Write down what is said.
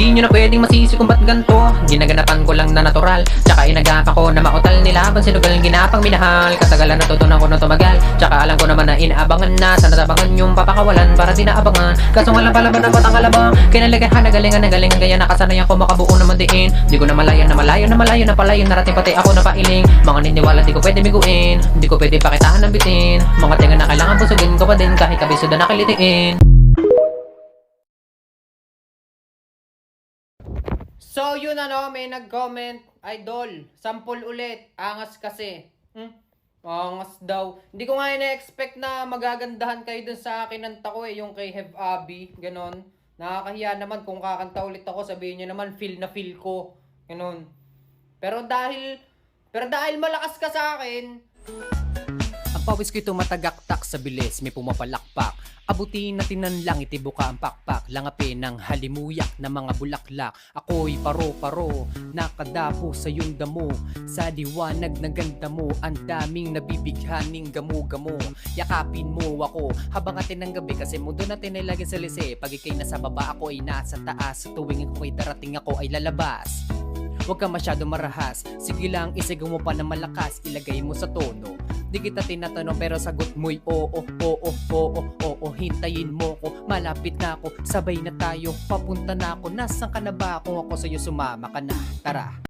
Di nyo na pwedeng masisi kung ba't ganito. Ginaganapan ko lang na natural. Tsaka inagapa ko na mautal nila. Habang sinugal ng ginapang minahal. Katagalan natutunan ko na tumagal. Tsaka alam ko naman na inaabangan na. Sana tabangan yung papakawalan Para di naabangan Kaso nga lang palaban ng batang kalabang Kinalagahan na galingan na galingan. Kaya nakasanayan ko makabuo naman diin Di ko na malayan na malayo na malayo na palayo. Narating pati ako na pailing. Mga niniwala di ko pwede biguin Di ko pwede pakitaan ng bitin. Mga tinga na kailangan busugin ko pa din. Kahit kabisuda na kilitiin So yun ano, may nag-comment, idol, sample ulit, angas kasi. Hmm? Angas daw. Hindi ko nga ina-expect na magagandahan kayo dun sa kinanta ko eh, yung kay Have Abby, ganon. Nakakahiya naman kung kakanta ulit ako, sabihin nyo naman, feel na feel ko. Ganon. Pero dahil, pero dahil malakas ka sa akin, ang pawis ko'y tumatagaktak sa bilis, may pumapalakpak. Abutin natin ng langit, ibuka ang pakpak. Langapin ng halimuyak na mga bulaklak. Ako'y paro-paro, nakadapo sa iyong damo. Sa liwanag ng ganda mo, ang daming nabibighaning gamo-gamo. Yakapin mo ako, habang atin ng gabi kasi mundo natin ay lagi sa lise. Pag ikay nasa baba, ako ay nasa taas. Tuwing ako'y darating, ako ay lalabas. Huwag ka masyado marahas. Sige lang, isigaw mo pa na malakas. Ilagay mo sa tono Di kita tinatanong pero sagot mo'y oo, oo, oo, oo, oo. Hintayin mo ko, malapit na ako. Sabay na tayo, papunta na ako. Nasaan ka na ba? Kung ako sa'yo sumama ka na? Tara